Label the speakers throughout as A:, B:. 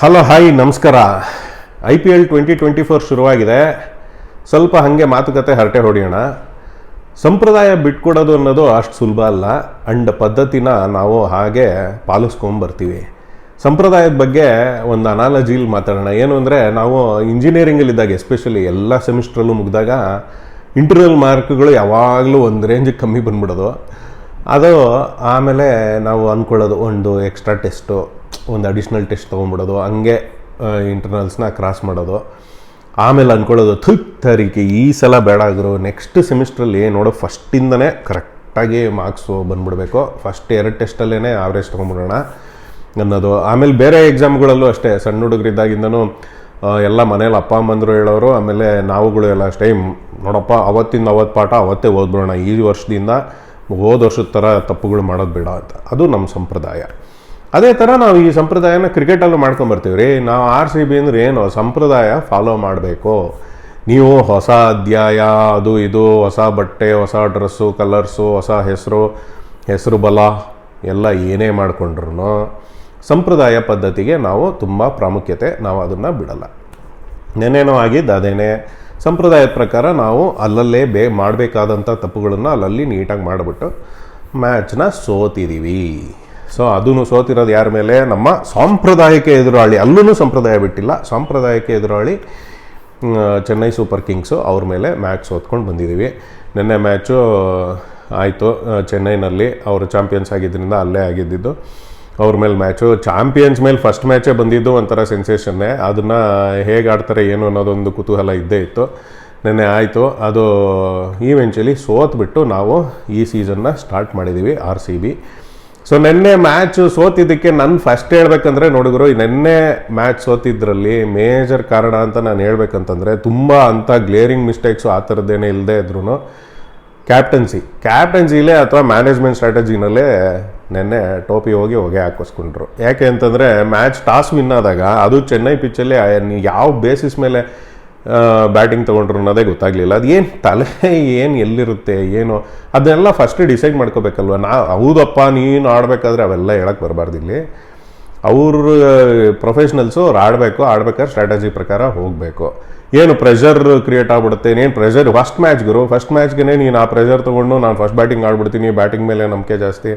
A: Hello, hi, ನಮಸ್ಕಾರ. I P L twenty twenty four ಶುರುವಾಗಿದೆ. ಸ್ವಲ್ಪ ಹಾಗೆ ಮಾತುಕತೆ ಹರಟೆ ಹೊಡೆಯೋಣ. ಸಂಪ್ರದಾಯ ಬಿಟ್ಕೊಡೋದು ಅನ್ನೋದು ಅಷ್ಟು ಸುಲಭ ಅಲ್ಲ. ಅಂಡ್ ಪದ್ಧತಿನ ನಾವು ಹಾಗೆ ಪಾಲಿಸ್ಕೊಂಬರ್ತೀವಿ. ಸಂಪ್ರದಾಯದ ಬಗ್ಗೆ ಒಂದು ಅನಾಲಜಿಲಿ ಮಾತಾಡೋಣ. ಏನು ಅಂದರೆ, ನಾವು ಇಂಜಿನಿಯರಿಂಗಲ್ಲಿದ್ದಾಗ ಎಸ್ಪೆಷಲಿ ಎಲ್ಲ ಸೆಮಿಸ್ಟ್ರಲ್ಲೂ ಮುಗಿದಾಗ ಇಂಟರ್ನಲ್ ಮಾರ್ಕ್ಗಳು ಯಾವಾಗಲೂ ಒಂದು ರೇಂಜಿಗೆ ಕಮ್ಮಿ ಬಂದ್ಬಿಡೋದು. ಅದು ಆಮೇಲೆ ನಾವು ಅಂದ್ಕೊಳ್ಳೋದು ಒಂದು ಎಕ್ಸ್ಟ್ರಾ ಟೆಸ್ಟು ಒಂದು ಅಡಿಷ್ನಲ್ ಟೆಸ್ಟ್ ತೊಗೊಂಡ್ಬಿಡೋದು ಹಂಗೆ ಇಂಟರ್ನಲ್ಸ್ನ ಕ್ರಾಸ್ ಮಾಡೋದು. ಆಮೇಲೆ ಅಂದ್ಕೊಳ್ಳೋದು ಥುಕ್ ತರೀಕೆ ಈ ಸಲ ಬೇಡ ಆಗಿರೋ ನೆಕ್ಸ್ಟ್ ಸೆಮಿಸ್ಟ್ರಲ್ಲಿ ನೋಡೋ ಫಸ್ಟಿಂದನೇ ಕರೆಕ್ಟಾಗಿ ಮಾರ್ಕ್ಸು ಬಂದ್ಬಿಡ್ಬೇಕು. ಫಸ್ಟ್ ಎರಡು ಟೆಸ್ಟಲ್ಲೇ ಆವ್ರೇಜ್ ತೊಗೊಂಡ್ಬಿಡೋಣ ಅನ್ನೋದು. ಆಮೇಲೆ ಬೇರೆ ಎಕ್ಸಾಮ್ಗಳಲ್ಲೂ ಅಷ್ಟೇ ಸಣ್ಣ ಹುಡುಗರಿದ್ದಾಗಿಂದನೂ ಎಲ್ಲ ಮನೇಲಿ ಅಪ್ಪ ಅಮ್ಮಂದರು ಹೇಳೋರು ಆಮೇಲೆ ನಾವುಗಳು ಎಲ್ಲ ಅಷ್ಟೇ "ಹ್ಮ್, ನೋಡಪ್ಪ ಅವತ್ತಿಂದ ಅವತ್ತು ಪಾಠ ಅವತ್ತೇ ಓದ್ಬಿಡೋಣ ಈ ವರ್ಷದಿಂದ ಹೋದ ವರ್ಷದ ಥರ ತಪ್ಪುಗಳು ಮಾಡೋದು ಬೇಡ ಅಂತ. ಅದು ನಮ್ಮ ಸಂಪ್ರದಾಯ. ಅದೇ ಥರ ನಾವು ಈ ಸಂಪ್ರದಾಯನ ಕ್ರಿಕೆಟಲ್ಲೂ ಮಾಡ್ಕೊಂಬರ್ತೀವಿ. ರೀ, ನಾವು ಆರ್ ಸಿ ಬಿ ಅಂದ್ರೆ ಏನು? ಸಂಪ್ರದಾಯ ಫಾಲೋ ಮಾಡಬೇಕು. ನೀವು ಹೊಸ ಅಧ್ಯಾಯ, ಅದು ಇದು, ಹೊಸ ಬಟ್ಟೆ, ಹೊಸ ಡ್ರೆಸ್ಸು ಕಲರ್ಸು ಹೊಸ ಹೆಸರು ಹೆಸರು ಬಲ, ಎಲ್ಲ ಏನೇ ಮಾಡಿಕೊಂಡ್ರು ಸಂಪ್ರದಾಯ ಪದ್ಧತಿಗೆ ನಾವು ತುಂಬ ಪ್ರಾಮುಖ್ಯತೆ, ನಾವು ಅದನ್ನು ಬಿಡಲ್ಲ. ನೆನೇನೋ ಆಗಿದ್ದು ಅದೇನೆ, ಸಂಪ್ರದಾಯದ ಪ್ರಕಾರ ನಾವು ಅಲ್ಲಲ್ಲೇ ಬೇ ಮಾಡಬೇಕಾದಂಥ ತಪ್ಪುಗಳನ್ನು ಅಲ್ಲಲ್ಲಿ ನೀಟಾಗಿ ಮಾಡಿಬಿಟ್ಟು ಮ್ಯಾಚ್ನ ಸೋತಿದ್ದೀವಿ ಸೊ ಅದನ್ನು ಸೋತಿರೋದು ಯಾರ ಮೇಲೆ? ನಮ್ಮ ಸಾಂಪ್ರದಾಯಿಕ ಎದುರಾಳಿ ಅಲ್ಲೂ ಸಂಪ್ರದಾಯ ಬಿಟ್ಟಿಲ್ಲ. ಸಾಂಪ್ರದಾಯಿಕ ಎದುರಾಳಿ ಚೆನ್ನೈ ಸೂಪರ್ ಕಿಂಗ್ಸು ಅವ್ರ ಮೇಲೆ ಮ್ಯಾಚ್ ಸೋತ್ಕೊಂಡು ಬಂದಿದ್ದೀವಿ ನಿನ್ನೆ ಮ್ಯಾಚು ಆಯಿತು ಚೆನ್ನೈನಲ್ಲಿ ಅವರು ಚಾಂಪಿಯನ್ಸ್ ಆಗಿದ್ದರಿಂದ ಅಲ್ಲೇ ಆಗಿದ್ದಿದ್ದು. ಅವ್ರ ಮೇಲೆ ಮ್ಯಾಚು ಚಾಂಪಿಯನ್ಸ್ ಮೇಲೆ ಫಸ್ಟ್ ಮ್ಯಾಚೇ ಬಂದಿದ್ದು ಒಂಥರ ಸೆನ್ಸೇಷನ್ನೇ ಅದನ್ನು ಹೇಗೆ ಆಡ್ತಾರೆ ಏನು ಅನ್ನೋದೊಂದು ಕುತೂಹಲ ಇದ್ದೇ ಇತ್ತು. ನೆನ್ನೆ ಆಯಿತು, ಅದು ಈವೆಂಚುಲಿ ಸೋತ್ಬಿಟ್ಟು ನಾವು ಈ ಸೀಸನ್ನ ಸ್ಟಾರ್ಟ್ ಮಾಡಿದ್ದೀವಿ ಆರ್ ಸಿ ಬಿ ಸೊ ನಿನ್ನೆ ಮ್ಯಾಚ್ ಸೋತಿದ್ದಕ್ಕೆ ನನ್ನ ಫಸ್ಟ್ ಹೇಳ್ಬೇಕಂದ್ರೆ ನೋಡಿದ್ರು ನಿನ್ನೆ ಮ್ಯಾಚ್ ಸೋತಿದ್ರಲ್ಲಿ ಮೇಜರ್ ಕಾರಣ ಅಂತ ನಾನು ಹೇಳ್ಬೇಕಂತಂದರೆ ತುಂಬ ಅಂಥ ಗ್ಲೇರಿಂಗ್ ಮಿಸ್ಟೇಕ್ಸು ಆ ಥರದ್ದೇನೆ ಇಲ್ಲದೆ ಇದ್ರೂ ಕ್ಯಾಪ್ಟನ್ಸಿ ಕ್ಯಾಪ್ಟನ್ಸಿಲೇ ಅಥವಾ ಮ್ಯಾನೇಜ್ಮೆಂಟ್ ಸ್ಟ್ರಾಟಜಿನಲ್ಲೇ ನಿನ್ನೆ ಟೋಪಿ ಹೋಗಿ ಹೊಗೆ ಹಾಕಿಸ್ಕೊಂಡ್ರು. ಯಾಕೆ ಅಂತಂದರೆ ಮ್ಯಾಚ್ ಟಾಸ್ ವಿನ್ ಆದಾಗ ಅದು ಚೆನ್ನೈ ಪಿಚ್ಚಲ್ಲಿ ಯಾವ ಬೇಸಿಸ್ ಮೇಲೆ ಬ್ಯಾಟಿಂಗ್ ತೊಗೊಂಡ್ರು ಅನ್ನೋದೇ ಗೊತ್ತಾಗಲಿಲ್ಲ. ಅದು ಏನು ತಲೆ ಏನು ಎಲ್ಲಿರುತ್ತೆ, ಏನು? ಅದನ್ನೆಲ್ಲ ಫಸ್ಟ್ ಡಿಸೈಡ್ ಮಾಡ್ಕೋಬೇಕಲ್ವ? ನಾ, ಹೌದಪ್ಪ, ನೀನು ಆಡಬೇಕಾದ್ರೆ ಅವೆಲ್ಲ ಹೇಳಕ್ಕೆ ಬರಬಾರ್ದು ಇಲ್ಲಿ. ಅವರು ಪ್ರೊಫೆಷ್ನಲ್ಸು ಅವ್ರು ಆಡಬೇಕು, ಆಡ್ಬೇಕಾದ್ರೆ ಸ್ಟ್ರಾಟಜಿ ಪ್ರಕಾರ ಹೋಗಬೇಕು. ಏನು ಪ್ರೆಷರ್ ಕ್ರಿಯೇಟ್ ಆಗ್ಬಿಡುತ್ತೆ, ಏನು ಪ್ರೆಷರ್ ಫಸ್ಟ್ ಮ್ಯಾಚ್ ಗುರು ಫಸ್ಟ್ ಮ್ಯಾಚ್ಗೆ ನೀನು ಆ ಪ್ರೆಷರ್ ತೊಗೊಂಡು ನಾನು ಫಸ್ಟ್ ಬ್ಯಾಟಿಂಗ್ ಆಡ್ಬಿಡ್ತೀನಿ ಬ್ಯಾಟಿಂಗ್ ಮೇಲೆ ನಂಬಿಕೆ ಜಾಸ್ತಿ.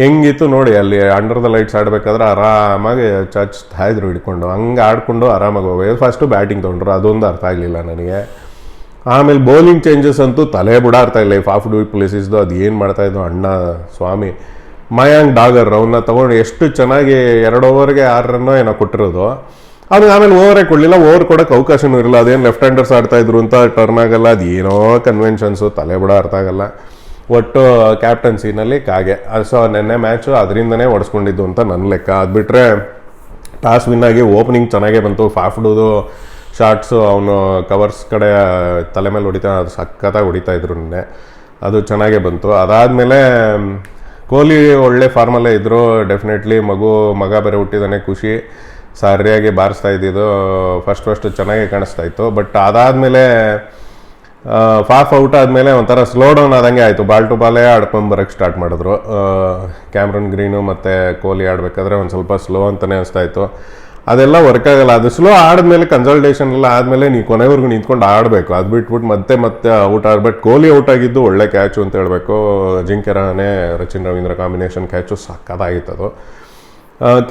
A: ಹೆಂಗಿತ್ತು ನೋಡಿ, ಅಲ್ಲಿ ಅಂಡರ್ ದ ಲೈಟ್ಸ್ ಆಡಬೇಕಾದ್ರೆ ಆರಾಮಾಗಿ ಚಚ್ ತಾಯಿದ್ರು ಹಿಡ್ಕೊಂಡು, ಹಂಗೆ ಆಡಿಕೊಂಡು ಆರಾಮಾಗಿ ಹೋಗೋದು ಫಸ್ಟು ಬ್ಯಾಟಿಂಗ್ ತೊಗೊಂಡ್ರು, ಅದೊಂದು ಅರ್ಥ ಆಗಲಿಲ್ಲ ನನಗೆ. ಆಮೇಲೆ ಬೌಲಿಂಗ್ ಚೇಂಜಸ್ ಅಂತೂ ತಲೆ ಬಿಡಾಡ್ತಾ ಇಲ್ಲ. ಫಾಫ್ ಡೂ ಪ್ಲೇಸಿಸ್ದು ಅದು ಏನು ಮಾಡ್ತಾ ಇದ್ದು ಅಣ್ಣ ಸ್ವಾಮಿ. ಮಯಾಂಗ್ ಡಾಗರ್ ಅವನ್ನ ತೊಗೊಂಡು ಎಷ್ಟು ಚೆನ್ನಾಗಿ ಎರಡು ಓವರ್ಗೆ ಆರು ರನ್ನೋ ಏನೋ ಕೊಟ್ಟಿರೋದು. ಅದು ಆಮೇಲೆ ಓವರೇ ಕೊಡಲಿಲ್ಲ ಓವರ್ ಕೊಡೋಕ್ಕೆ ಅವಕಾಶನೂ ಇರಲಿಲ್ಲ. ಅದೇನು ಲೆಫ್ಟ್ ಹ್ಯಾಂಡರ್ಸ್ ಆಡ್ತಾಯಿದ್ರು ಅಂತ ಟರ್ನ್ ಆಗಲ್ಲ, ಅದೇನೋ ಕನ್ವೆನ್ಷನ್ಸು ತಲೆ ಬಿಡ ಅರ್ಥ ಆಗಲ್ಲ. ಒಟ್ಟು ಕ್ಯಾಪ್ಟನ್ಸಿನಲ್ಲಿ ಕಾಗೆ. ಸೊ ನೆನ್ನೆ ಮ್ಯಾಚು ಅದರಿಂದನೇ ಹೊಡೆಸ್ಕೊಂಡಿದ್ದು ಅಂತ ನನ್ನ ಲೆಕ್ಕ. ಅದು ಬಿಟ್ಟರೆ ಟಾಸ್ ವಿನ್ ಆಗಿ ಓಪನಿಂಗ್ ಚೆನ್ನಾಗೇ ಬಂತು. ಫಾಫ್ಡುದು ಶಾರ್ಟ್ಸು ಅವನು ಕವರ್ಸ್ ಕಡೆ ತಲೆ ಮೇಲೆ ಹೊಡಿತಾ ಅದು ಸಖತ್ತಾಗಿ ಹೊಡಿತಾ ಇದ್ರು ನಿನ್ನೆ. ಅದು ಚೆನ್ನಾಗೇ ಬಂತು. ಅದಾದಮೇಲೆ, ಕೊಹ್ಲಿ ಒಳ್ಳೆ ಫಾರ್ಮಲ್ಲೇ ಇದ್ದರು ಡೆಫಿನೆಟ್ಲಿ ಮಗು, ಮಗ ಬೇರೆ ಹುಟ್ಟಿದಾನೆ, ಖುಷಿ. ಸರಿಯಾಗಿ ಬಾರಿಸ್ತಾ ಇದ್ದಿದ್ದು. ಫಸ್ಟ್ ಫಸ್ಟು ಚೆನ್ನಾಗೇ ಕಾಣಿಸ್ತಾ ಇತ್ತು. ಬಟ್ ಅದಾದಮೇಲೆ ಫಾಫ್ ಔಟ್ ಆದಮೇಲೆ ಒಂಥರ ಸ್ಲೋ ಡೌನ್ ಆದಂಗೆ ಆಯಿತು. ಬಾಲ್ ಟು ಬಾಲೇ ಆಡ್ಕೊಂಬರಕ್ಕೆ ಸ್ಟಾರ್ಟ್ ಮಾಡಿದ್ರು. ಕ್ಯಾಮ್ರನ್ ಗ್ರೀನು ಮತ್ತು ಕೊಹ್ಲಿ ಆಡಬೇಕಾದ್ರೆ ಒಂದು ಸ್ವಲ್ಪ ಸ್ಲೋ ಅಂತಲೇ ಅನಿಸ್ತಾ ಇತ್ತು. ಅದೆಲ್ಲ ವರ್ಕ್ ಆಗಲ್ಲ. ಅದು ಸ್ಲೋ ಆಡಿದ್ಮೇಲೆ ಕನ್ಸಲ್ಟೇಷನ್ ಎಲ್ಲ ಆದಮೇಲೆ ನೀವು ಕೊನೆವರೆಗೂ ನಿಂತ್ಕೊಂಡು ಆಡಬೇಕು. ಅದು ಬಿಟ್ಬಿಟ್ಟು ಮತ್ತೆ ಮತ್ತೆ ಔಟ್ ಆಡ್ಬಿಟ್ಟು ಕೊಹ್ಲಿ ಔಟ್ ಆಗಿದ್ದು ಒಳ್ಳೆ ಕ್ಯಾಚು ಅಂತ ಹೇಳಬೇಕು. ಜಿಂಕೆ ರಹಾನೆ ರಚಿನ್ ರವೀಂದ್ರ ಕಾಂಬಿನೇಷನ್ ಕ್ಯಾಚು ಸಕ್ಕತ್ತಾಗಿತ್ತು ಅದು.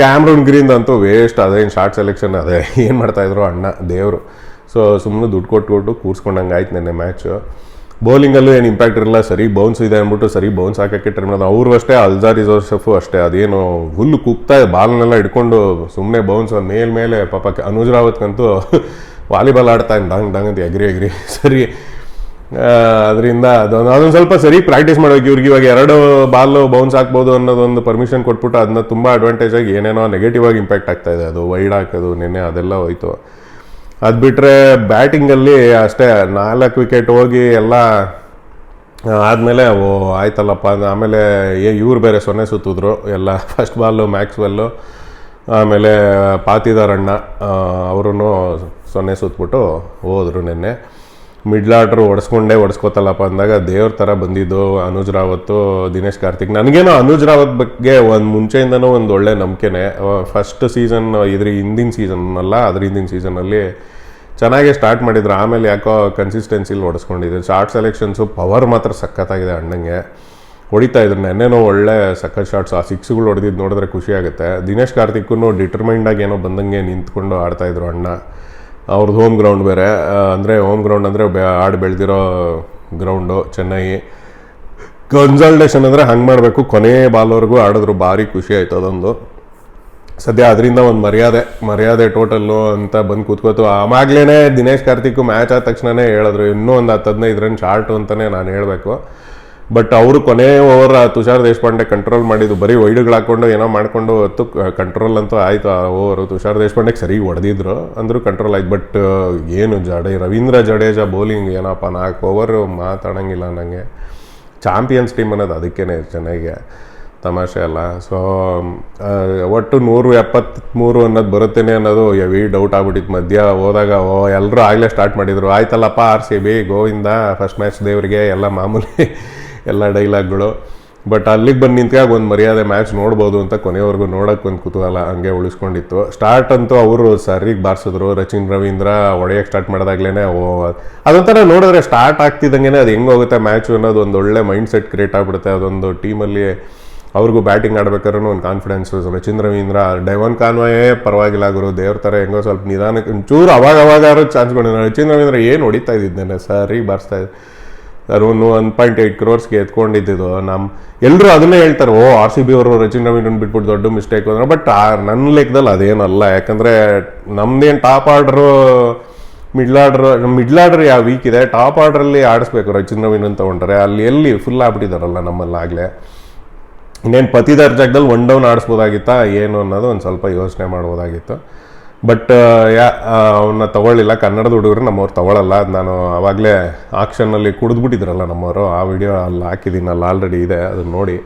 A: ಕ್ಯಾಮ್ರೂನ್ ಗ್ರೀನ್ ಅಂತೂ ವೇಸ್ಟ್ ಅದೇನು ಶಾರ್ಟ್ ಸೆಲೆಕ್ಷನ್ ಅದೇ ಏನು ಮಾಡ್ತಾಯಿದ್ರು ಅಣ್ಣ, ದೇವರು. ಸೊ ಸುಮ್ಮನೆ ದುಡ್ಡು ಕೊಟ್ಟು ಕೊಟ್ಟು ಕೂರ್ಸ್ಕೊಂಡಂಗೆ ಆಯ್ತು ನೆನ್ನೆ ಮ್ಯಾಚು ಬೌಲಿಂಗಲ್ಲೂ ಏನು ಇಂಪ್ಯಾಕ್ಟ್ ಇರಲ್ಲ ಸರಿ ಬೌನ್ಸ್ ಇದೆ ಅಂದ್ಬಿಟ್ಟು ಸರಿ ಬೌನ್ಸ್ ಹಾಕಕ್ಕೆ ಮಾಡೋದು ಅವರು ಅಷ್ಟೇ ಅಲ್ಜಾರಿ ರಿಸೋರ್ಸಫು ಅಷ್ಟೇ, ಅದೇನು ಹುಲ್ಲು ಕುಗ್ತಾ ಬಾಲ್ನೆಲ್ಲ ಹಿಡ್ಕೊಂಡು ಸುಮ್ಮನೆ ಬೌನ್ಸ್ ಮೇಲೆ ಮೇಲೆ, ಪಾಪ ಅನುಜ್ ರಾವತ್ಗಂತೂ ವಾಲಿಬಾಲ್ ಆಡ್ತಾ ಡಂಗ್ ಡಂಗ್ ಅಂತ ಎಗ್ರಿ ಎಗ್ರಿ, ಸರಿ. ಅದರಿಂದ ಅದೊಂದು ಅದೊಂದು ಸ್ವಲ್ಪ ಸರಿ ಪ್ರಾಕ್ಟೀಸ್ ಮಾಡ್ಬೇಕು. ಇವ್ರಿಗೆ ಇವಾಗ ಎರಡು ಬಾಲು ಬೌನ್ಸ್ ಹಾಕ್ಬೋದು ಅನ್ನೋದೊಂದು ಪರ್ಮಿಷನ್ ಕೊಟ್ಬಿಟ್ಟು ಅದನ್ನ ತುಂಬ ಅಡ್ವಾಂಟೇಜ್ ಆಗಿ ಏನೇನೋ ನೆಗೆಟಿವ್ ಆಗಿ ಇಂಪ್ಯಾಕ್ಟ್ ಆಗ್ತಾ ಇದೆ. ಅದು ವೈಡ್ ಹಾಕೋದು, ನಿನ್ನೆ ಅದೆಲ್ಲ ಹೋಯ್ತು. ಅದು ಬಿಟ್ಟರೆ ಬ್ಯಾಟಿಂಗಲ್ಲಿ ಅಷ್ಟೇ, ನಾಲ್ಕು ವಿಕೆಟ್ ಹೋಗಿ ಎಲ್ಲ ಆದಮೇಲೆ, ಓ, ಆಯ್ತಲ್ಲಪ್ಪ ಆಮೇಲೆ ಆಮೇಲೆ ಇವ್ರು ಬೇರೆ ಸೊನ್ನೆ ಸುತ್ತಿದ್ರು. ಎಲ್ಲ ಫಸ್ಟ್ ಬಾಲು ಮ್ಯಾಕ್ಸ್ವೆಲ್ಲು ಆಮೇಲೆ, ಪಾತಿದಾರಣ್ಣ ಅವರು ಸೊನ್ನೆ ಸುತ್ತಬಿಟ್ಟು ಹೋದರು ನಿನ್ನೆ. ಮಿಡ್ಲ್ ಆರ್ಡರ್ ಹೊಡ್ಸ್ಕೊಂಡೇ ಹೊಡ್ಸ್ಕೊತಲ್ಲಪ್ಪ ಅಂದಾಗ ದೇವ್ರ ಥರ ಬಂದಿದ್ದು ಅನುಜ್ ರಾವತ್ತು, ದಿನೇಶ್ ಕಾರ್ತಿಕ್. ನನಗೇನೋ ಅನುಜ್ ರಾವತ್ ಬಗ್ಗೆ ಒಂದು ಮುಂಚೆಯಿಂದನೂ ಒಂದು ಒಳ್ಳೆ ನಂಬಿಕೆನೆ. ಫಸ್ಟ್ ಸೀಸನ್ ಇದ್ರ ಹಿಂದಿನ ಸೀಸನ್ ಅಲ್ಲ, ಅದ್ರ ಹಿಂದಿನ ಸೀಸನಲ್ಲಿ ಚೆನ್ನಾಗೇ ಸ್ಟಾರ್ಟ್ ಮಾಡಿದ್ರು. ಆಮೇಲೆ ಯಾಕೋ ಕನ್ಸಿಸ್ಟೆನ್ಸಿಲಿ ಹೊಡೆಸ್ಕೊಂಡಿದ್ರು ಶಾರ್ಟ್ ಸೆಲೆಕ್ಷನ್ಸು ಪವರ್ ಮಾತ್ರ ಸಖತ್ತಾಗಿದೆ ಅಣ್ಣಂಗೆ. ಹೊಡಿತಾ ಇದ್ರು. ನೆನ್ನೆನೋ ಒಳ್ಳೆ ಸಖತ್ ಶಾರ್ಟ್ಸ್ ಆ ಸಿಕ್ಸ್ಗಳು ಹೊಡೆದಿದ್ದು ನೋಡಿದ್ರೆ ಖುಷಿ ಆಗುತ್ತೆ. ದಿನೇಶ್ ಕಾರ್ತಿಕ್ಕೂ ಡಿಟರ್ಮೈಂಡಾಗಿ ಏನೋ ಬಂದಂಗೆ ನಿಂತ್ಕೊಂಡು ಆಡ್ತಾಯಿದ್ರು ಅಣ್ಣ. ಅವ್ರದ್ದು ಹೋಮ್ ಗ್ರೌಂಡ್ ಬೇರೆ. ಅಂದರೆ ಹೋಮ್ ಗ್ರೌಂಡ್ ಅಂದರೆ ಆಡು ಬೆಳೆದಿರೋ ಗ್ರೌಂಡು ಚೆನ್ನೈ. ಕನ್ಸಲ್ಟೇಷನ್ ಅಂದರೆ ಹಂಗೆ ಮಾಡಬೇಕು. ಕೊನೆ ಬಾಲ್ವರೆಗೂ ಆಡಿದ್ರು ಭಾರಿ ಖುಷಿ ಆಯ್ತು ಅದೊಂದು. ಸದ್ಯ ಅದರಿಂದ ಒಂದು ಮರ್ಯಾದೆ ಮರ್ಯಾದೆ ಟೋಟಲ್ಲು ಅಂತ ಬಂದು ಕೂತ್ಕೋತು. ಆವಾಗಲೇ ದಿನೇಶ್ ಕಾರ್ತಿಕ್ ಮ್ಯಾಚ್ ಆದ ತಕ್ಷಣನೇ ಹೇಳಿದ್ರು. ಇನ್ನೂ ಒಂದು ಹತ್ತು ಹದಿನೈದು ರನ್ ಶಾರ್ಟು ಅಂತಲೇ ನಾನು ಹೇಳಬೇಕು. ಬಟ್ ಅವರು ಕೊನೆ ಓವರ್ ತುಷಾರ್ ದೇಶಪಾಂಡೆ ಕಂಟ್ರೋಲ್ ಮಾಡಿದ್ದು ಬರೀ ವೈಡ್ಗಳು ಏನೋ ಮಾಡಿಕೊಂಡು ಹೊತ್ತು ಕಂಟ್ರೋಲ್ ಅಂತೂ ಆಯಿತು. ಆ ಓವರು ತುಷಾರ್ ದೇಶಪಾಂಡೆಗೆ ಸರಿ ಹೊಡೆದಿದ್ರು, ಅಂದರೂ ಕಂಟ್ರೋಲ್ ಆಯ್ತು. ಬಟ್ ಏನು ಜಡೇ, ರವೀಂದ್ರ ಜಡೇಜಾ ಬೌಲಿಂಗ್ ಏನಪ್ಪ, ನಾಲ್ಕು ಓವರು ಮಾತಾಡೋಂಗಿಲ್ಲ ನನಗೆ ಚಾಂಪಿಯನ್ಸ್ ಟೀಮ್ ಅನ್ನೋದು ಅದಕ್ಕೇ ಚೆನ್ನಾಗಿ ತಮಾಷೆ ಅಲ್ಲ. ಸೊ ಒಟ್ಟು ನೂರು ಎಪ್ಪತ್ತ್ಮೂರು ಅನ್ನೋದು ಬರುತ್ತೇನೆ ಅನ್ನೋದು ಎವಿ ಡೌಟ್ ಆಗ್ಬಿಟ್ಟಿತ್ತು. ಮಧ್ಯ ಹೋದಾಗ, ಓ ಎಲ್ಲರೂ ಆಗಲೇ ಸ್ಟಾರ್ಟ್ ಮಾಡಿದರು. ಆಯ್ತಲ್ಲಪ್ಪ R C B Govinda first match ದೇವರಿಗೆ ಎಲ್ಲ ಮಾಮೂಲಿ ಎಲ್ಲ ಡೈಲಾಗ್ಗಳು. ಬಟ್ ಅಲ್ಲಿಗೆ ಬಂದು ನಿಂತಾಗ ಒಂದು ಮರ್ಯಾದೆ ಮ್ಯಾಚ್ ನೋಡ್ಬೋದು ಅಂತ ಕೊನೆಯವರೆಗೂ ನೋಡೋಕೆ ಒಂದು ಕುತೂಹಲ ಹಂಗೆ ಉಳಿಸ್ಕೊಂಡಿತ್ತು. ಸ್ಟಾರ್ಟ್ ಅಂತೂ ಅವರು ಸರಿಗೆ ಬಾರಿಸಿದ್ರು. ರಚಿನ್, ರವೀಂದ್ರ ಒಡೆಯಕ್ಕೆ ಸ್ಟಾರ್ಟ್ ಮಾಡಿದಾಗ್ಲೇ ಓ, ಅದೊಂಥರ ನೋಡಿದ್ರೆ ಸ್ಟಾರ್ಟ್ ಆಗ್ತಿದ್ದಂಗೆ ಅದು ಹೆಂಗೆ ಹೋಗುತ್ತೆ ಮ್ಯಾಚು ಅನ್ನೋದು ಒಂದು ಒಳ್ಳೆ ಮೈಂಡ್ ಸೆಟ್ ಕ್ರಿಯೇಟ್ ಆಗಿಬಿಡುತ್ತೆ. ಅದೊಂದು ಟೀಮಲ್ಲಿ ಅವ್ರಿಗೂ ಬ್ಯಾಟಿಂಗ್ ಆಡ್ಬೇಕಾದ್ರೂ ಒಂದು ಕಾನ್ಫಿಡೆನ್ಸ್ ರಚಿನ್, ರವೀಂದ್ರ ಡೈವನ್ ಕಾನ್ವಾಯೇ ಪರವಾಗಿಲ್ಲ ಗುರು. ದೇವ್ರ ಥರ ಹೆಂಗೋ ಸ್ವಲ್ಪ ನಿಧಾನಕ್ಕೆ ಒಂಚೂರು ಅವಾಗ ಚಾನ್ಸ್ ಕೊಡಿದ್ರು ರಚಿನ್, ರವೀಂದ್ರ ಏನು ಹೊಡಿತಾ ಇದ್ದಿದ್ದೇನೆ ಸರಿ ಬಾರಿಸ್ತಾ ಇದ್ದೆ ಒಂದು ಒನ್ ಪಾಯಿಂಟ್ ಏಯ್ಟ್ ಕ್ರೋರ್ಸ್ಗೆ ಎತ್ಕೊಂಡಿದ್ದು ನಮ್ಮ ಎಲ್ಲರೂ ಅದನ್ನೇ ಹೇಳ್ತಾರೆ, ಓ ಆರ್ ಸಿ ಬಿ ಅವರು ರಚಿನ್ ರವೀಂದ್ರನ್ ಬಿಟ್ಬಿಟ್ಟು ದೊಡ್ಡ ಮಿಸ್ಟೇಕ್ ಅಂದ್ರೆ ಬಟ್ ನನ್ನ ಲೆಕ್ಕದಲ್ಲಿ ಅದೇನಲ್ಲ. ಯಾಕಂದರೆ, ನಮ್ದೇನು top order middle order middle order ಯಾವ ವೀಕ್ ಇದೆ ಟಾಪ್ ಆರ್ಡ್ರಲ್ಲಿ ಆಡಿಸ್ಬೇಕು ರಚಿನ್ ರವೀಂದ್ರನ್ ತೊಗೊಂಡ್ರೆ. ಅಲ್ಲಿ ಎಲ್ಲಿ ಫುಲ್ ಆಗ್ಬಿಟ್ಟಿದಾರಲ್ಲ ನಮ್ಮಲ್ಲಿ ಆಗಲೇ. ಇನ್ನೇನು ಪತಿದಾರ್ ಜಾಗದಲ್ಲಿ ಒನ್ ಡೌನ್ ಆಡಿಸ್ಬೋದಾಗಿತ್ತಾ, ಏನು ಅನ್ನೋದು ಒಂದು ಸ್ವಲ್ಪ ಯೋಚನೆ ಮಾಡ್ಬೋದಾಗಿತ್ತು. ಬಟ್ ಯಾ ಅವನ್ನ ತಗೊಳ್ಳಿಲ್ಲ. ಕನ್ನಡದ ಹುಡುಗರು ನಮ್ಮವ್ರು ತಗೊಳ್ಳಲ್ಲ ಅದು ನಾನು ಆವಾಗಲೇ ಆಕ್ಷನ್ನಲ್ಲಿ ಕುಡಿದ್ಬಿಟ್ಟಿದ್ರಲ್ಲ ನಮ್ಮವರು. ಆ ವಿಡಿಯೋ ಅಲ್ಲಿ ಹಾಕಿದ್ದೀನಿ ಅಲ್ಲಿ ಆಲ್ರೆಡಿ ಇದೆ. ಅದನ್ನ ನೋಡಿ.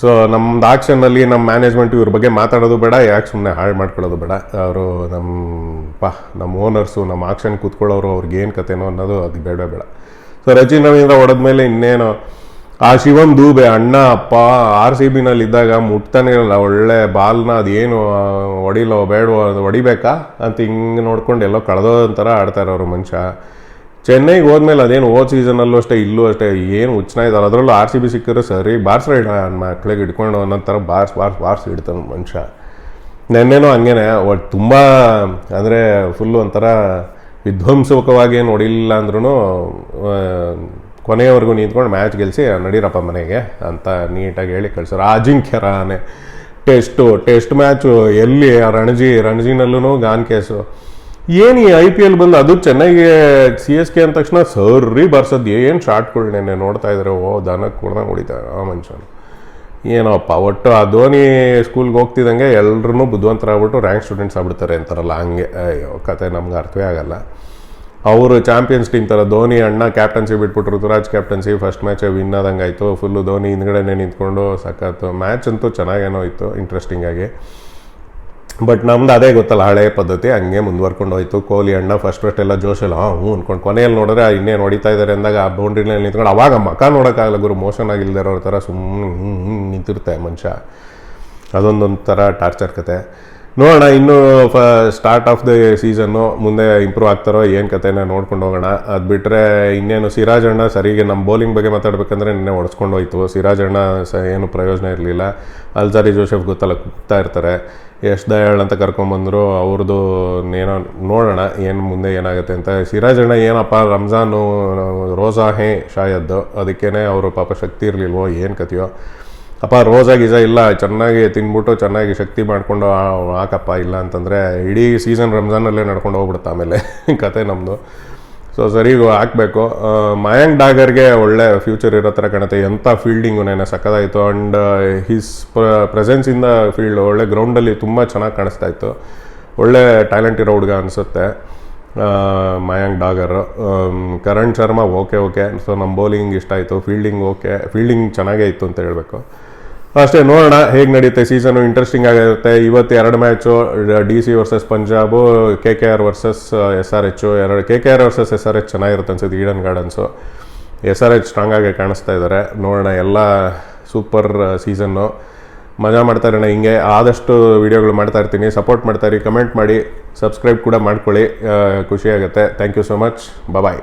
A: ಸೊ ನಮ್ದು ಆಕ್ಷನ್ನಲ್ಲಿ ನಮ್ಮ ಮ್ಯಾನೇಜ್ಮೆಂಟ್ ಇವ್ರ ಬಗ್ಗೆ ಮಾತಾಡೋದು ಬೇಡ. ಯಾಕೆ ಸುಮ್ಮನೆ ಹಾಳು ಮಾಡ್ಕೊಳ್ಳೋದು ಬೇಡ. ಅವರು ನಮ್ಮ ಪಾ ನಮ್ಮ ಓನರ್ಸು ನಮ್ಮ ಆಕ್ಷನ್ ಕೂತ್ಕೊಳ್ಳೋರು ಅವ್ರಿಗೆ ಏನು ಕತೆನೋ ಅನ್ನೋದು ಅದು ಬೇಡ ಬೇಡ. ಸೊ ನವೀಂದ್ರ ರವೀಂದ್ರ ಹೊಡೆದ್ಮೇಲೆ ಇನ್ನೇನು ಆ ಶಿವಮ್ ದೂಬೆ, ಅಣ್ಣ, ಅಪ್ಪ ಆರ್ ಸಿ ಬಿನಲ್ಲಿ ಇದ್ದಾಗ ಮುಟ್ತಾನೆ ಇರಲ್ಲ, ಒಳ್ಳೆ ಬಾಲ್ನ ಅದೇನು ಹೊಡಿಲೋ, ಬೇಡವೋ, ಅದು ಹೊಡಿಬೇಕಾ? ಅಂತ ಹಿಂಗೆ ನೋಡ್ಕೊಂಡು ಎಲ್ಲೋ ಕಳೆದೋ ಒಂಥರ ಆಡ್ತಾರೆ ಅವರು ಮನುಷ್ಯ. ಚೆನ್ನೈಗೆ ಹೋದ್ಮೇಲೆ ಅದೇನು ಓದ್ ಸೀಸನಲ್ಲೂ ಅಷ್ಟೇ, ಇಲ್ಲೂ ಅಷ್ಟೇ, ಏನು ಉಚ್ಚನ ಇದ್ದಾರೆ ಅದರಲ್ಲೂ ಆರ್ ಸಿ ಬಿ ಸಿಕ್ಕಿದ್ರೆ ಸರಿ ಬಾರ್ಸ್ ರೈಡ್ ಮಕ್ಳಿಗೆ ಇಟ್ಕೊಂಡು ಅನ್ನೋ ಬಾರ್ಸ್ ಬಾರ್ಸ್ ಬಾರ್ಸ್ ಇಡ್ತಾನೆ ಮನುಷ್ಯ. ನೆನ್ನೆನೂ ಹಂಗೇನೆ ಒಟ್ಟು ತುಂಬ, ಅಂದರೆ ಫುಲ್ಲು ಒಂಥರ ವಿಧ್ವಂಸಕವಾಗಿ ಏನು ಹೊಡಿಲಿಲ್ಲ ಅಂದ್ರೂ ಕೊನೆಯವರೆಗೂ ನಿಂತ್ಕೊಂಡು ಮ್ಯಾಚ್ ಗೆಲ್ಲಿಸಿ ನಡೀರಪ್ಪ ಮನೆಗೆ ಅಂತ ನೀಟಾಗಿ ಹೇಳಿ ಕಳಿಸೋರು. Ajinkya Rahane test, test match ಎಲ್ಲಿ ರಣಜಿ ರಣಜಿನಲ್ಲೂ ಗಾನ್ ಕೇಸು. ಏನು ಈ ಐ ಪಿ ಎಲ್ ಬಂದು ಅದು ಚೆನ್ನಾಗಿ ಸಿ ಎಸ್ ಕೆ ಅಂದ ತಕ್ಷಣ ಸರ್ರಿ ಬರ್ಸೋದು, ಏನು ಶಾರ್ಟ್ಗಳು ನೆನ್ನೆ ನೋಡ್ತಾ ಇದ್ದಾರೆ ಓ ದನಕ್ಕೆ ಕುಡ್ದಂಗೆ ಹೊಡಿತಾರೆ ಆ ಮನುಷ್ಯನು. ಏನೋಪ್ಪ, ಒಟ್ಟು ಆ ಧೋನಿ ಸ್ಕೂಲ್ಗೆ ಹೋಗ್ತಿದ್ದಂಗೆ ಎಲ್ಲರೂ ಬುದ್ಧಿವಂತರಾಗ್ಬಿಟ್ಟು ರ್ಯಾಂಕ್ ಸ್ಟೂಡೆಂಟ್ಸ್ ಆಗ್ಬಿಡ್ತಾರೆ ಅಂತಾರಲ್ಲ, ಹಂಗೆ. ಅಯ್ಯೋ, ಕತೆ ನಮ್ಗೆ ಅರ್ಥವೇ ಆಗಲ್ಲ. ಅವರು ಚಾಂಪಿಯನ್ಸ್ ಟೀಮ್ ಥರ ಧೋನಿ ಅಣ್ಣ ಕ್ಯಾಪ್ಟನ್ಸಿ ಬಿಟ್ಬಿಟ್ಟು Ruturaj captaincy first match win ಆದಂಗೆ ಆಯಿತು ಫುಲ್ಲು ಧೋನಿ ಹಿಂದ್ಗಡೆನೇ ನಿಂತ್ಕೊಂಡು ಸಖತ್ತು ಮ್ಯಾಚ್ ಅಂತೂ ಚೆನ್ನಾಗೇನೋ ಇತ್ತು ಇಂಟ್ರೆಸ್ಟಿಂಗ್ ಆಗಿ. ಬಟ್ ನಮ್ದು ಅದೇ ಗೊತ್ತಲ್ಲ, ಹಳೆ ಪದ್ಧತಿ, ಹಂಗೆ ಮುಂದುವರ್ಕೊಂಡು ಹೋಯ್ತು. ಕೊಹ್ಲಿ ಅಣ್ಣ ಫಸ್ಟ್ ಫಸ್ಟ್ ಎಲ್ಲ ಜೋಶಲ್ಲ ಹಾಂ, ಹ್ಞೂ ಅನ್ಕೊಂಡು ಕೊನೆಯಲ್ಲಿ ನೋಡಿದ್ರೆ ಇನ್ನೇನು ಹೊಡಿತಾ ಇದ್ದಾರೆ ಅಂದಾಗ ಆ ಬೌಂಡ್ರಿನಲ್ಲಿ ನಿಂತ್ಕೊಂಡು ಅವಾಗ ಮಕ ನೋಡೋಕ್ಕಾಗಲ್ಲ ಗುರು ಮೋಷನ್ ಆಗಿಲ್ಲದೆ ಇರೋ ಥರ ಸುಮ್ಮನೆ ನಿಂತಿರುತ್ತೆ ಮನುಷ್ಯ. ಅದೊಂದೊಂಥರ ಟಾರ್ಚರ್ ಕತೆ. ನೋಡೋಣ, ಇನ್ನೂ ಫ ಸ್ಟಾರ್ಟ್ ಆಫ್ ದ ಸೀಸನ್ನು ಮುಂದೆ ಇಂಪ್ರೂವ್ ಆಗ್ತಾರೋ ಏನು ಕತೆನ ನೋಡ್ಕೊಂಡು ಹೋಗೋಣ. ಅದು ಬಿಟ್ಟರೆ ಇನ್ನೇನು ಸಿರಾಜ್ ಅಣ್ಣ ಸರಿಗೆ ನಮ್ಮ ಬೌಲಿಂಗ್ ಬಗ್ಗೆ ಮಾತಾಡ್ಬೇಕಂದ್ರೆ ನಿನ್ನೆ ಹೊಡ್ಸ್ಕೊಂಡು ಹೋಯ್ತು. ಸಿರಾಜ್ ಅಣ್ಣ ಸ, ಏನು ಪ್ರಯೋಜನ ಇರಲಿಲ್ಲ. ಅಲ್ಜಾರಿ ಜೋಸೆಫ್ ಗೊತ್ತಲ್ಲ, ಕೂಗ್ತಾ ಇರ್ತಾರೆ. ಯಶ್ ದಯಾಳ್ ಅಂತ ಕರ್ಕೊಂಬಂದರು ಅವ್ರದ್ದು ಏನೋ ನೋಡೋಣ, ಏನು ಮುಂದೆ ಏನಾಗುತ್ತೆ ಅಂತ. ಸಿರಾಜ್ ಅಣ್ಣ ಏನಪ್ಪ, ರಂಜಾನು, ರೋಜಾ ಹೇ, ಶಾಯದ್ದು. ಅದಕ್ಕೇ ಅವರು ಪಾಪ ಶಕ್ತಿ ಇರಲಿಲ್ವೋ, ಏನು ಕತೆಯೋ ಅಪ್ಪ ರೋಸಾ ಗೀಜಾ ಇಲ್ಲ, ಚೆನ್ನಾಗಿ ತಿಂದ್ಬಿಟ್ಟು ಚೆನ್ನಾಗಿ ಶಕ್ತಿ ಮಾಡಿಕೊಂಡು ಹಾಕಪ್ಪ, ಇಲ್ಲ ಅಂತಂದರೆ ಇಡೀ ಸೀಸನ್ ರಂಜಾನಲ್ಲೇ ನಡ್ಕೊಂಡು ಹೋಗ್ಬಿಡುತ್ತೆ ಆಮೇಲೆ ಕತೆ ನಮ್ಮದು ಸೊ ಸರಿ ಹಾಕಬೇಕು. ಮಯಾಂಕ್ ಡಾಗರ್ಗೆ ಒಳ್ಳೆ ಫ್ಯೂಚರ್ ಇರೋ ಥರ ಕಾಣುತ್ತೆ. ಎಂಥ ಫೀಲ್ಡಿಂಗು ನೆನೆ ಸಕ್ಕದಾಯಿತು and his presence in the field ಒಳ್ಳೆ ಗ್ರೌಂಡಲ್ಲಿ ತುಂಬ ಚೆನ್ನಾಗಿ ಕಾಣಿಸ್ತಾ ಇತ್ತು. ಒಳ್ಳೆ ಟ್ಯಾಲೆಂಟ್ ಇರೋ ಹುಡುಗ ಅನಿಸುತ್ತೆ Mayank Dagar. Karan Sharma okay okay. So ನಮ್ಮ ಬೌಲಿಂಗ್ ಇಷ್ಟ ಆಯಿತು. Fielding okay. ಫೀಲ್ಡಿಂಗ್ ಚೆನ್ನಾಗೇ ಇತ್ತು ಅಂತ ಹೇಳಬೇಕು. ಅಷ್ಟೇ ನೋಡೋಣ ಹೇಗೆ ನಡೆಯುತ್ತೆ ಸೀಸನು ಇಂಟ್ರೆಸ್ಟಿಂಗ್ ಆಗಿರುತ್ತೆ. ಇವತ್ತು ಎರಡು match D C versus Punjab K K R versus S R H ಎರಡು K K R versus S R H ಚೆನ್ನಾಗಿರುತ್ತೆ ಅನ್ಸುತ್ತೆ Eden Gardens S R H strong ಆಗಿ ಕಾಣಿಸ್ತಾ ಇದ್ದಾರೆ ನೋಡೋಣ ಎಲ್ಲ ಸೂಪರ್ ಸೀಸನ್ನು ಮಜಾ ಮಾಡ್ತಾ ಇರೋಣ ಹಿಂಗೆ. ಆದಷ್ಟು ವೀಡಿಯೋಗಳು ಮಾಡ್ತಾ ಇರ್ತೀನಿ. ಸಪೋರ್ಟ್ ಮಾಡ್ತಾ ಇರಿ ಕಮೆಂಟ್ ಮಾಡಿ ಸಬ್ಸ್ಕ್ರೈಬ್ ಕೂಡ ಮಾಡ್ಕೊಳ್ಳಿ. ಖುಷಿಯಾಗುತ್ತೆ thank you so much bye